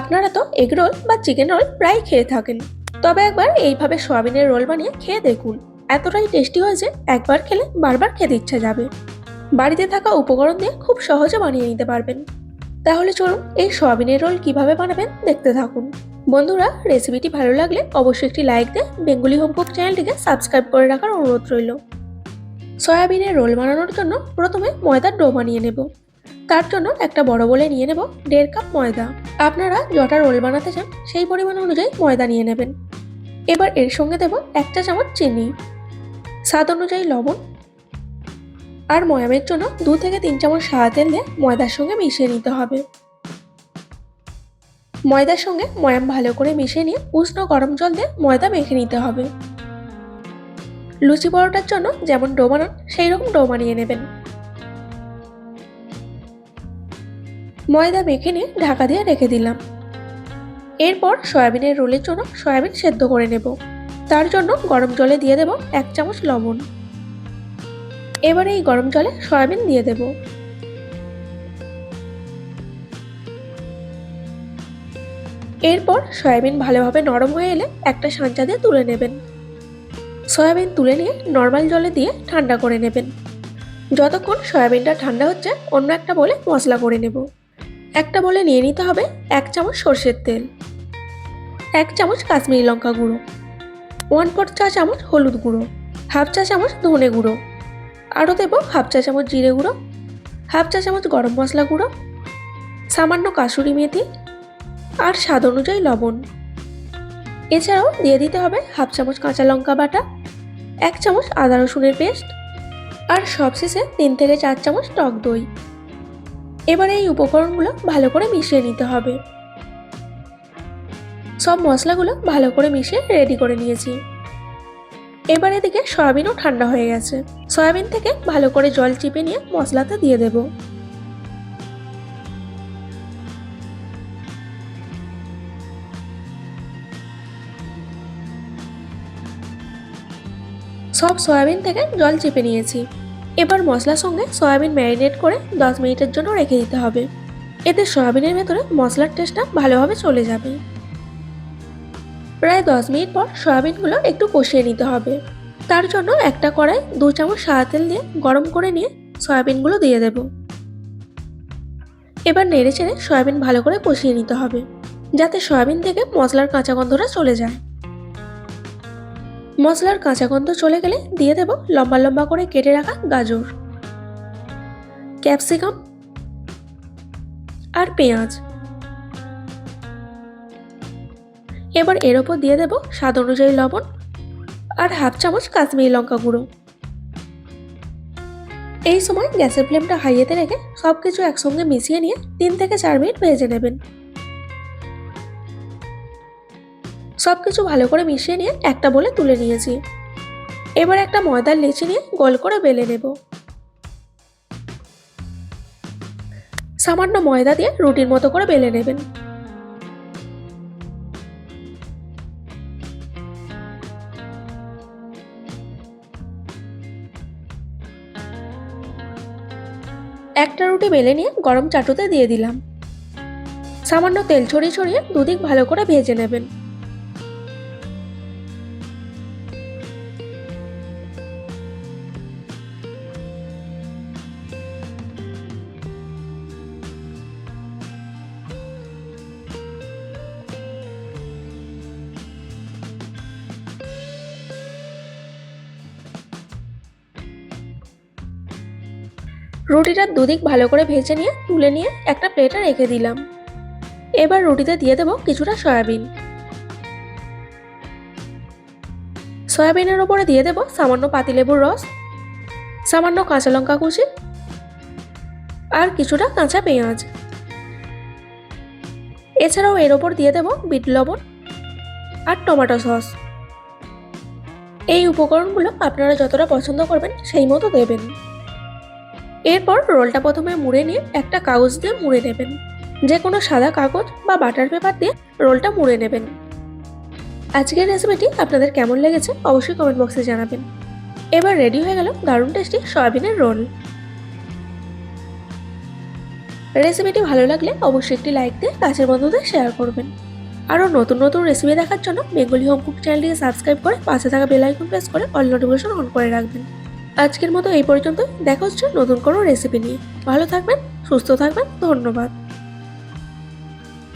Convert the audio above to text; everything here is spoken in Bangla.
আপনারা তো এগ রোল বা চিকেন রোল প্রায় খেয়ে থাকেন। তবে একবার এইভাবে সোয়াবিনের রোল বানিয়ে খেয়ে দেখুন। এতটাই টেস্টি হয়েছে একবার খেলে বারবার খেতে ইচ্ছা যাবে। বাড়িতে থাকা উপকরণ দিয়ে খুব সহজে বানিয়ে নিতে পারবেন। তাহলে চলুন এই সোয়াবিনের রোল কীভাবে বানাবেন দেখতে থাকুন। বন্ধুরা রেসিপিটি ভালো লাগলে অবশ্যই একটি লাইক দিয়ে বেঙ্গুলি হোম কুক চ্যানেলটিকে সাবস্ক্রাইব করে রাখার অনুরোধ রইল। সয়াবিনের রোল বানানোর জন্য প্রথমে ময়দার ডো বানিয়ে নেব। তার জন্য একটা বড় বলে নিয়ে নেব দেড় কাপ ময়দা। আপনারা যটা রোল বানাতে চান, সেই পরিমাণ অনুযায়ী ময়দা নিয়ে নেবেন। এবার এর সঙ্গে দেব এক চা চামচ চিনি। স্বাদ অনুযায়ী লবণ। আর ময়ামের জন্য দু থেকে তিন চামচ সাদা তেল দিয়ে ময়দার সঙ্গে মিশিয়ে নিতে হবে। ময়দার সঙ্গে ময়াম ভালো করে মিশিয়ে নিয়ে উষ্ণ গরম জল দিয়ে ময়দা মেখে নিতে হবে। লুচি পরোটার জন্য যেমন ডো বানান সেই রকম ডো বানিয়ে নেবেন। ময়দা মেখে নিয়ে ঢাকা দিয়ে রেখে দিলাম। এরপর সয়াবিনের রোলের জন্য সয়াবিন সেদ্ধ করে নেব। তার জন্য গরম জলে দিয়ে দেব এক চামচ লবণ। এবার এই গরম জলে সয়াবিন দিয়ে দেব। এরপর সয়াবিন ভালোভাবে নরম হয়ে এলে একটা সাঁচা দিয়ে তুলে নেবেন। সয়াবিন তুলে নিয়ে নর্মাল জলে দিয়ে ঠান্ডা করে নেবেন। যতক্ষণ সয়াবিনটা ঠান্ডা হচ্ছে, অন্য একটা বলে মশলা করে নেব। একটা বলে নিয়ে নিতে হবে এক চামচ সর্ষের তেল, এক চামচ কাশ্মীরি লঙ্কা গুঁড়ো ওয়ান ফোর চা চামচ হলুদ গুঁড়ো হাফ চা চামচ ধনে গুঁড়ো, আরও দেবো হাফ চা চামচ জিরে গুঁড়ো হাফ চা চামচ গরম মশলা গুঁড়ো, সামান্য কাসুরি মেথি আর স্বাদ অনুযায়ী লবণ। এছাড়াও দিয়ে দিতে হবে হাফ চামচ কাঁচা লঙ্কা বাটা, এক চামচ আদা রসুনের পেস্ট আর সবশেষে তিন থেকে চার চামচ টক দই। এবারে এই উপকরণগুলো ভালো করে মিশিয়ে নিতে হবে। সব মশলাগুলো ভালো করে মিশিয়ে রেডি করে নিয়েছি। এবার এদিকে সয়াবিনও ঠান্ডা হয়ে গেছে। সয়াবিন থেকে ভালো করে জল চিপে নিয়ে মশলাটা দিয়ে দেব। সব সয়াবিন থেকে জল চেপে নিয়েছি। এবার মশলার সঙ্গে সয়াবিন ম্যারিনেট করে দশ মিনিটের জন্য রেখে দিতে হবে। এতে সয়াবিনের ভেতরে মশলার টেস্টটা ভালোভাবে চলে যাবে। প্রায় দশ মিনিট পর সয়াবিনগুলো একটু কষিয়ে নিতে হবে। তার জন্য একটা কড়াই দু চামচ সাদা তেল দিয়ে গরম করে নিয়ে সয়াবিনগুলো দিয়ে দেব। এবার নেড়ে চেড়ে সয়াবিন ভালো করে কষিয়ে নিতে হবে, যাতে সয়াবিন থেকে মশলার কাঁচা গন্ধটা চলে যায়। মশলার কাঁচা গন্ধ চলে গেলে দিয়ে দেব লম্বা লম্বা করে কেটে রাখা গাজর, ক্যাপসিকাম আর পেঁয়াজ। এবার এর ওপর দিয়ে দেব স্বাদ অনুযায়ী লবণ আর হাফ চামচ কাশ্মীরি লঙ্কা গুঁড়ো। এই সময় গ্যাসের ফ্লেমটা হাইয়েতে রেখে সব কিছু একসঙ্গে মিশিয়ে নিয়ে তিন থেকে চার মিনিট ভেজে নেবেন। সব কিছু ভালো করে মিশিয়ে নিয়ে একটা বলে তুলে নিয়েছি। এবার একটা ময়দার লেচি নিয়ে গোল করে বেলে নেব। সামান্য ময়দা দিয়ে রুটির মতো করে বেলে নেবেন। একটা রুটি বেলে নিয়ে গরম চাটুতে দিয়ে দিলাম। সামান্য তেল ছড়িয়ে ছড়িয়ে দুদিক ভালো করে ভেজে নেবেন। রুটিটার দুদিক ভালো করে ভেজে নিয়ে, তুলে নিয়ে একটা প্লেটে রেখে দিলাম। এবার রুটিতে দিয়ে দেবো কিছুটা সয়াবিন। সয়াবিনের ওপরে দিয়ে দেবো সামান্য পাতিলেবুর রস, সামান্য কাঁচা লঙ্কা কুচি আর কিছুটা কাঁচা পেঁয়াজ। এছাড়াও এর ওপর দিয়ে দেবো বিট লবণ আর টমেটো সস। এই উপকরণগুলো আপনারা যতটা পছন্দ করবেন সেই মতো দেবেন। এরপর রোলটা প্রথমে মুড়ে নিয়ে একটা কাগজ দিয়ে মুড়ে নেবেন। যে কোনো সাদা কাগজ বা বাটার পেপার দিয়ে রোলটা মুড়ে নেবেন। আজকের রেসিপিটি আপনাদের কেমন লেগেছে অবশ্যই কমেন্ট বক্সে জানাবেন। এবার রেডি হয়ে গেল দারুণ টেস্টি সয়াবিনের রোল। রেসিপিটি ভালো লাগলে অবশ্যই একটি লাইক দিয়ে কাছের বন্ধুদের শেয়ার করবেন। আরও নতুন নতুন রেসিপি দেখার জন্য বেঙ্গলি হোম কুক চ্যানেলটিকে সাবস্ক্রাইব করে পাশে থাকা বেল আইকন প্রেস করে অল নোটিফিকেশন অন করে রাখবেন। আজকের মতো এই পর্যন্ত দেখা হচ্ছে নতুন কোনো রেসিপি নিয়ে। ভালো থাকবেন, সুস্থ থাকবেন, ধন্যবাদ।